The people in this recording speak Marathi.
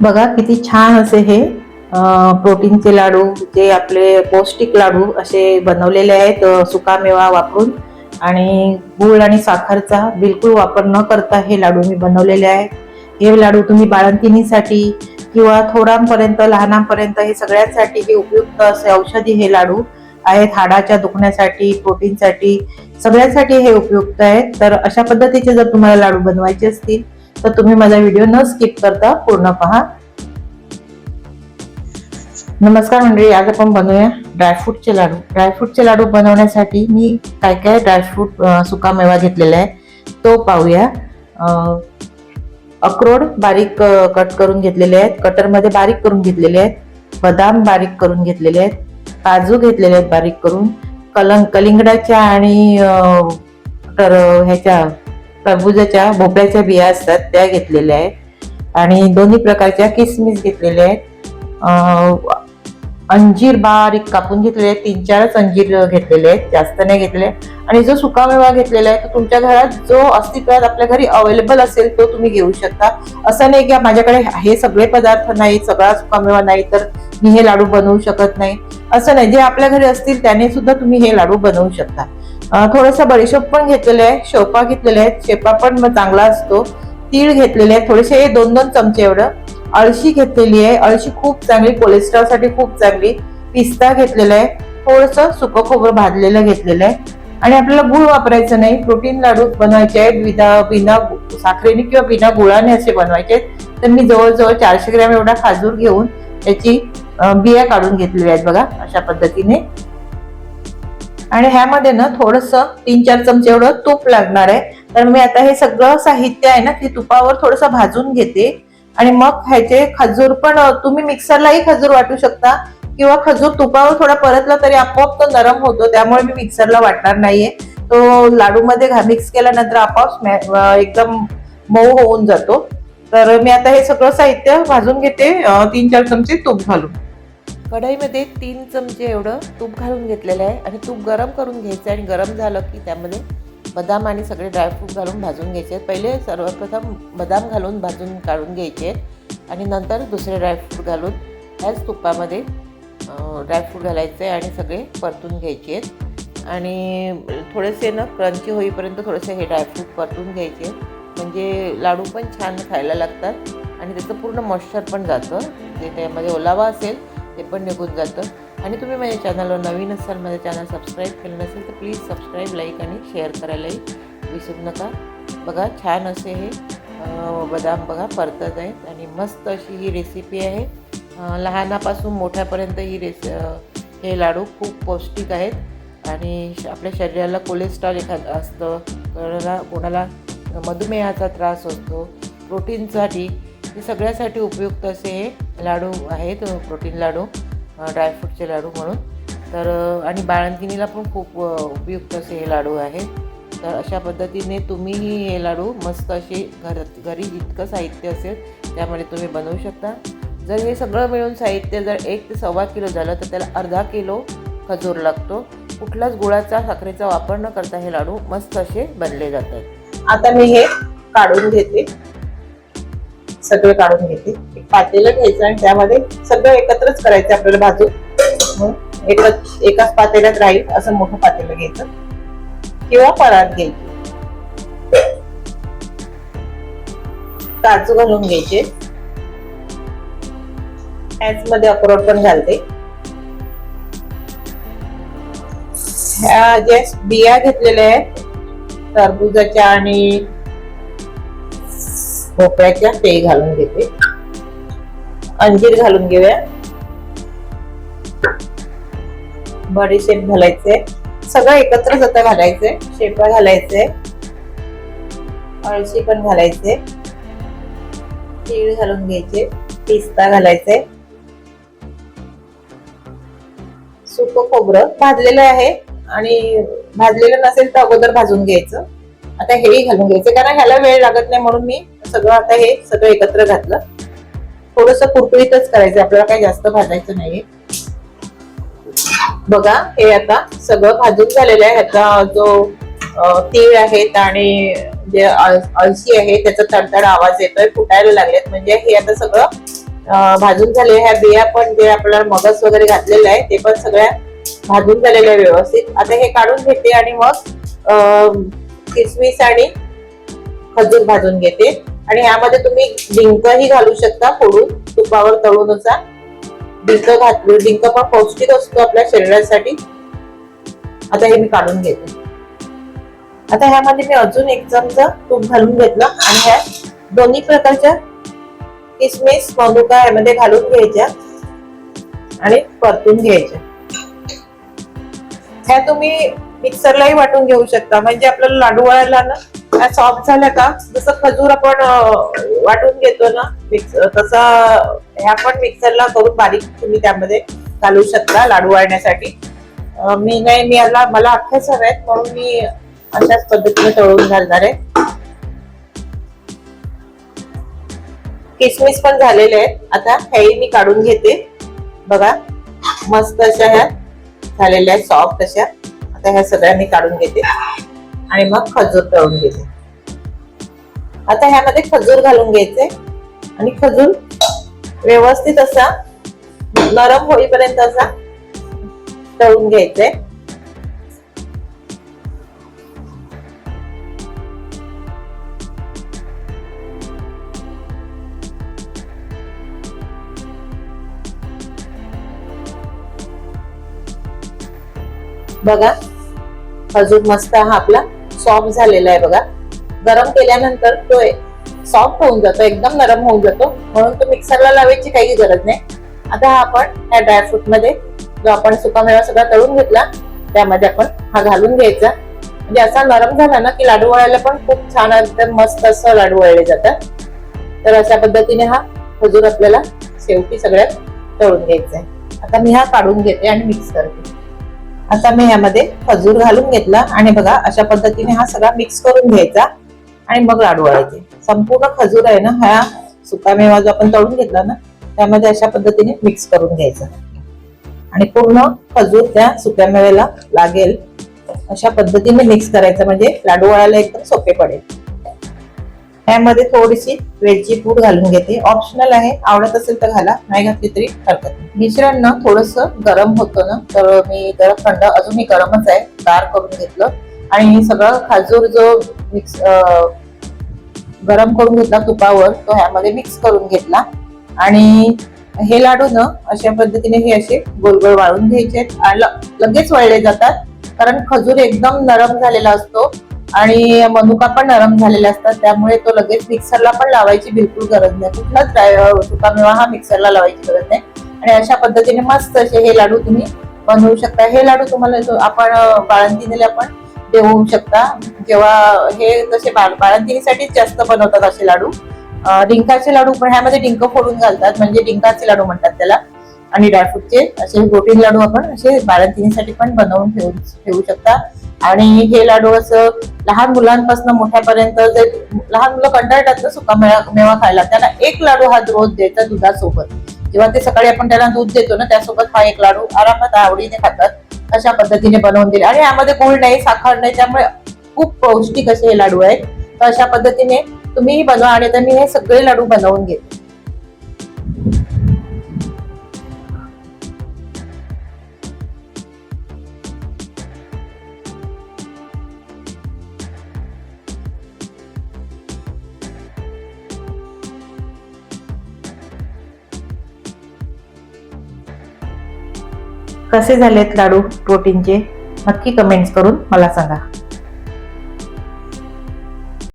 बघा किती छान असे हे प्रोटीनचे लाडू जे आपले पौष्टिक लाडू असे बनवलेले आहेत सुकामेवा वापरून. आणि गूळ आणि साखरचा बिलकुल वापर न करता हे लाडू मी बनवलेले आहेत. हे लाडू तुम्ही बाळंतिणीसाठी किंवा थोरांपर्यंत लहानांपर्यंत हे सगळ्यांसाठी हे उपयुक्त असे औषधी हे लाडू आहेत. हाडाच्या दुखण्यासाठी प्रोटीनसाठी सगळ्यांसाठी हे उपयुक्त आहेत. तर अशा पद्धतीचे जर तुम्हाला लाडू बनवायचे असतील तर तुम्ही माझा व्हिडिओ न स्किप करता पूर्ण पहा. नमस्कार मंडळी आज आपण बनवूया ड्रायफ्रूटचे लाडू. ड्रायफ्रूटचे लाडू बनवण्यासाठी मी काय काय ड्रायफ्रूट सुका सुकामेवा घेतलेला आहे तो पाहूया. अक्रोड बारीक कट करून घेतलेले आहेत. कटरमध्ये बारीक करून घेतलेले आहेत. बदाम बारीक करून घेतलेले आहेत. काजू घेतलेले आहेत बारीक करून. कलंग कलिंगडाच्या आणि तर ह्याच्या टरबुजाच्या भोपळ्याच्या बिया असतात त्या घेतलेल्या आहेत. आणि दोन्ही प्रकारच्या किसमिस घेतलेल्या आहेत. अंजीर बारीक कापून घेतलेले आहेत. तीन चारच अंजीर घेतलेले आहेत. जास्त नाही घेतले आणि जो सुकामेवा घेतलेला आहे तो तुमच्या घरात जो अस्तित्वात आपल्या घरी अवेलेबल असेल तो तुम्ही घेऊ शकता. असं नाही की माझ्याकडे हे सगळे पदार्थ नाही सगळा सुकामेवा नाही तर मी हे लाडू बनवू शकत नाही. असं नाही. जे आपल्या घरी असतील त्याने सुद्धा तुम्ही हे लाडू बनवू शकता. थोडासा बडीशोप पण घेतलेले आहे शेवपा घेतलेले आहेत शेपा पण चांगला असतो. तीळ घेतलेले आहेत थोडेसे दोन दोन चमचे एवढं. अळशी घेतलेली आहे अळशी खूप चांगली कोलेस्ट्रॉलसाठी खूप चांगली. पिस्ता घेतलेला आहे थोडंसं सुकं खोबरं भाजलेलं घेतलेलं आहे. आणि आपल्याला गुळ वापरायचं नाही प्रोटीन लाडू बनवायचे आहेत बिना बिना साखरेने किंवा बिना गुळाने असे बनवायचे आहेत. तर मी जवळजवळ चारशे ग्रॅम एवढा खाजूर घेऊन त्याची बिया काढून घेतलेल्या आहेत बघा अशा पद्धतीने. आणि ह्यामध्ये ना थोडस तीन चार चमचे एवढं तूप लागणार आहे. तर मी आता हे सगळं साहित्य आहे ना ते तुपावर थोडस भाजून घेते. आणि मग ह्याचे खजूर पण तुम्ही मिक्सरलाही खजूर वाटू शकता किंवा खजूर तुपावर थोडा परतला तरी आपोआप तो नरम होतो त्यामुळे मी मिक्सरला वाटणार नाहीये. तो लाडू मध्ये मिक्स केल्यानंतर आपोआप एकदम मऊ होऊन जातो. तर मी आता हे सगळं साहित्य भाजून घेते तीन चार चमचे तूप घालून. कढईमध्ये तीन चमचे एवढं तूप घालून घेतलेलं आहे आणि तूप गरम करून घ्यायचं आणि गरम झालं की त्यामध्ये बदाम आणि सगळे ड्रायफ्रूट घालून भाजून घ्यायचे आहेत. पहिले सर्वप्रथम बदाम घालून भाजून काढून घ्यायचे आहेत आणि नंतर दुसरे ड्रायफ्रूट घालून ह्याच तुपामध्ये ड्रायफ्रूट घालायचे आणि सगळे परतून घ्यायचे आहेत. आणि थोडेसे ना क्रंची होईपर्यंत थोडेसे हे ड्रायफ्रूट परतून घ्यायचे म्हणजे लाडू पण छान खायला लागतात आणि त्याचं पूर्ण मॉइश्चर पण जातं. जे त्यामध्ये ओलावा असेल ते पण निघून जातं. आणि तुम्ही माझ्या चॅनलवर नवीन असाल माझं चॅनल सबस्क्राईब केलं नसेल तर प्लीज सबस्क्राईब लाईक आणि शेअर करायलाही विसरू नका. बघा छान असे हे बदाम बघा परतत आहेत आणि मस्त अशी ही रेसिपी आहे. लहानापासून मोठ्यापर्यंत ही रेसि हे लाडू खूप पौष्टिक आहेत. आणि श- आपल्या शरीराला कोलेस्ट्रॉल एखादं असतं कोणाला कोणाला मधुमेहाचा त्रास असतो प्रोटीनसाठी हे सगळ्यासाठी उपयुक्त असे हे लाडू आहेत प्रोटीन लाडू ड्रायफ्रूटचे लाडू म्हणून. तर आणि बाळंतिणीला पण खूप उपयुक्त असे हे लाडू आहेत. तर अशा पद्धतीने तुम्हीही हे लाडू मस्त असे घर घरी जितकं साहित्य असेल त्यामध्ये तुम्ही बनवू शकता. जर हे सगळं मिळून साहित्य जर एक ते सव्वा किलो झालं तर त्याला अर्धा किलो खजूर लागतो. कुठलाच गुळाचा साखरेचा वापर न करता हे लाडू मस्त असे बनले जातात. आता मी हे काढून घेते. सगळं काढून घेते. एक पातेलं घ्यायचं आणि त्यामध्ये सगळं एकत्रच करायचं आपल्याला भाजून. एकच एकाच पातेल्यात राहील असं मोठं पातेलं घ्यायचं. किंवा परात घ्यायचं. काजू घालून घ्यायचे. ह्याच मध्ये अक्रोड पण घालते. ह्या ज्या बिया घेतलेल्या आहेत टरबुजाच्या आणि भोपळ्याच्या ते घालून घेते. अंजीर घालून घेऊया. बडीशेप घालायचे. सगळं एकत्रच आता घालायचंय शेपा घालायचे. अळशी पण घालायचे. तीळ घालून घ्यायचे. पिस्ता घालायचे. सुक खोबरं भाजलेलं आहे. आणि भाजलेलं नसेल तर अगोदर भाजून घ्यायचं. आता हेही घालून घ्यायचं. कारण ह्याला वेळ लागत नाही म्हणून मी सगळं आता हे सगळं एकत्र घातलं. थोडस कुरकुरीतच करायचं. आपल्याला काही जास्त भाजायचं नाहीये. बघा हे आता सगळं भाजून झालेलं आहे. ह्याचा जो तीळ आहेत आणि जे अळशी आहे त्याचा तडतड आवाज येतोय. फुटायला लागलेत. म्हणजे हे आता सगळं भाजून झाले ह्या बिया पण जे आपल्याला मगस वगैरे घातलेलं आहे ते पण सगळ्या भाजून झालेल्या आहे व्यवस्थित. आता हे काढून घेते आणि मग अं, किसमिस आणि खजूर भाजून घेते. आणि यामध्ये तुम्ही डिंकही घालू शकता फोडून. तुपावर तळून असा डिंक घातलं. डिंक पण पौष्टिक असतो आपल्या शरीरासाठी. आता हे मी काढून घेते. आता ह्यामध्ये मी अजून एक चमचा तूप घालून घेतलं. आणि ह्या दोन्ही प्रकारच्या किसमिस मनुका यामध्ये घालून घ्यायच्या. आणि परतून घ्यायच्या. ह्या तुम्ही मिक्सरलाही वाटून घेऊ शकता. म्हणजे आपल्याला लाडू वळायला ना सॉफ्ट झाल्या का जसं खजूर आपण वाटून घेतो ना मिक्स तसा ह्या पण मिक्सरला करून बारीक तुम्ही त्यामध्ये घालू शकता लाडू वाळण्यासाठी. मी नाही मी याला मला अख्खेच आहेत म्हणून मी अशाच पद्धतीने तळून घालणार आहे. किसमिस पण झालेले आहेत. आता हेही मी काढून घेते. बघा मस्त अशा ह्या झालेल्या आहेत सॉफ्ट अशा. आता ह्या सगळ्या मी काढून घेते. आणि मग खजूर तळून घेते. आता ह्यामध्ये खजूर घालून घ्यायचे. आणि खजूर व्यवस्थित असा नरम होईपर्यंत असा तळून घ्यायचंय बघा. अजून मस्त हा आपला सॉफ्ट झालेला आहे बघा. गरम केल्यानंतर तो सॉफ्ट होऊन जातो एकदम नरम होऊन जातो. म्हणून तो मिक्सरला लावायची काही गरज नाही. आता हा आपण ह्या ड्रायफ्रूटमध्ये जो आपण सुकामेवा सगळा तळून घेतला त्यामध्ये आपण हा घालून घ्यायचा. म्हणजे असा नरम झाला ना की लाडू वळायला पण खूप छान तर मस्त असं लाडू वळले जातात. तर अशा पद्धतीने हा खजूर आपल्याला शेवटी सगळ्यात तळून घ्यायचा आहे. आता मी हा काढून घेते आणि मिक्स करते. आता मी ह्यामध्ये खजूर घालून घेतला आणि बघा अशा पद्धतीने हा सगळा मिक्स करून घ्यायचा आणि मग लाडू वळायचे संपूर्ण खजूर आहे ना हा सुकामेवा जो आपण तळून घेतला ना त्यामध्ये अशा पद्धतीने मिक्स करून घ्यायचा. आणि पूर्ण खजूर त्या सुक्या मेव्याला लागेल. अशा पद्धतीने मिक्स करायचं म्हणजे लाडू वळायला एकदम सोपे पडेल. यामध्ये थोडीशी वेलची पूड घालून घेते. ऑप्शनल आहे आवडत असेल तर घाला नाही घातली तरी हरकत नाही. मिश्रण ना थोडस गरम होतं ना तर मी गरम थंड अजूनही गरमच आहे गार करून घेतलं. आणि सगळं खाजूर जो मिक्स गरम करून घेतला तुपावर तो ह्यामध्ये मिक्स करून घेतला. आणि हे लाडू ना अशा पद्धतीने हे असे गोल गोल वाळून घ्यायचे. आहेत. आणि लगेच वळले जातात कारण खजूर एकदम नरम झालेला असतो. आणि मनुका पण नरम झालेल्या असतात त्यामुळे तो लगेच मिक्सरला पण लावायची बिलकुल गरज नाही. कुठलाच सुका सुकामेवा हा मिक्सरला लावायची गरज नाही. आणि अशा पद्धतीने मस्त असे हे लाडू तुम्ही बनवू शकता. हे लाडू तुम्हाला आपण अं, बाळंतिणीला पण देऊ शकता. जेव्हा हे तसे बाळ बाळंतिणीसाठीच जास्त बनवतात असे लाडू. डिंकाचे लाडू पण ह्यामध्ये डिंक फोडून घालतात. म्हणजे डिंकाचे लाडू म्हणतात त्याला. आणि ड्रायफ्रूटचे असे प्रोटीन लाडू आपण असे बाळंतिणीसाठी पण बनवून ठेवू ठेवू शकता. आणि हे लाडू असं लहान मुलांपासून मोठ्यापर्यंत जे लहान मुलं कंटाळतात ना सुका मेवा मेवा खायला त्यांना एक लाडू हा रोज द्यायचा दुधासोबत. जेव्हा ते सकाळी आपण त्यांना दूध देतो ना त्यासोबत हा एक लाडू आरामात आवडीने खातात. अशा पद्धतीने बनवून दिले. आणि यामध्ये गुळ नाही साखर नाही त्यामुळे खूप पौष्टिक असे हे लाडू आहेत. तर अशा पद्धतीने तुम्हीही बनवा आणि आता मी हे सगळे लाडू बनवून घेते. कसे झालेत लाडू प्रोटीनचे? नक्की कमेंट्स करून मला सांगा.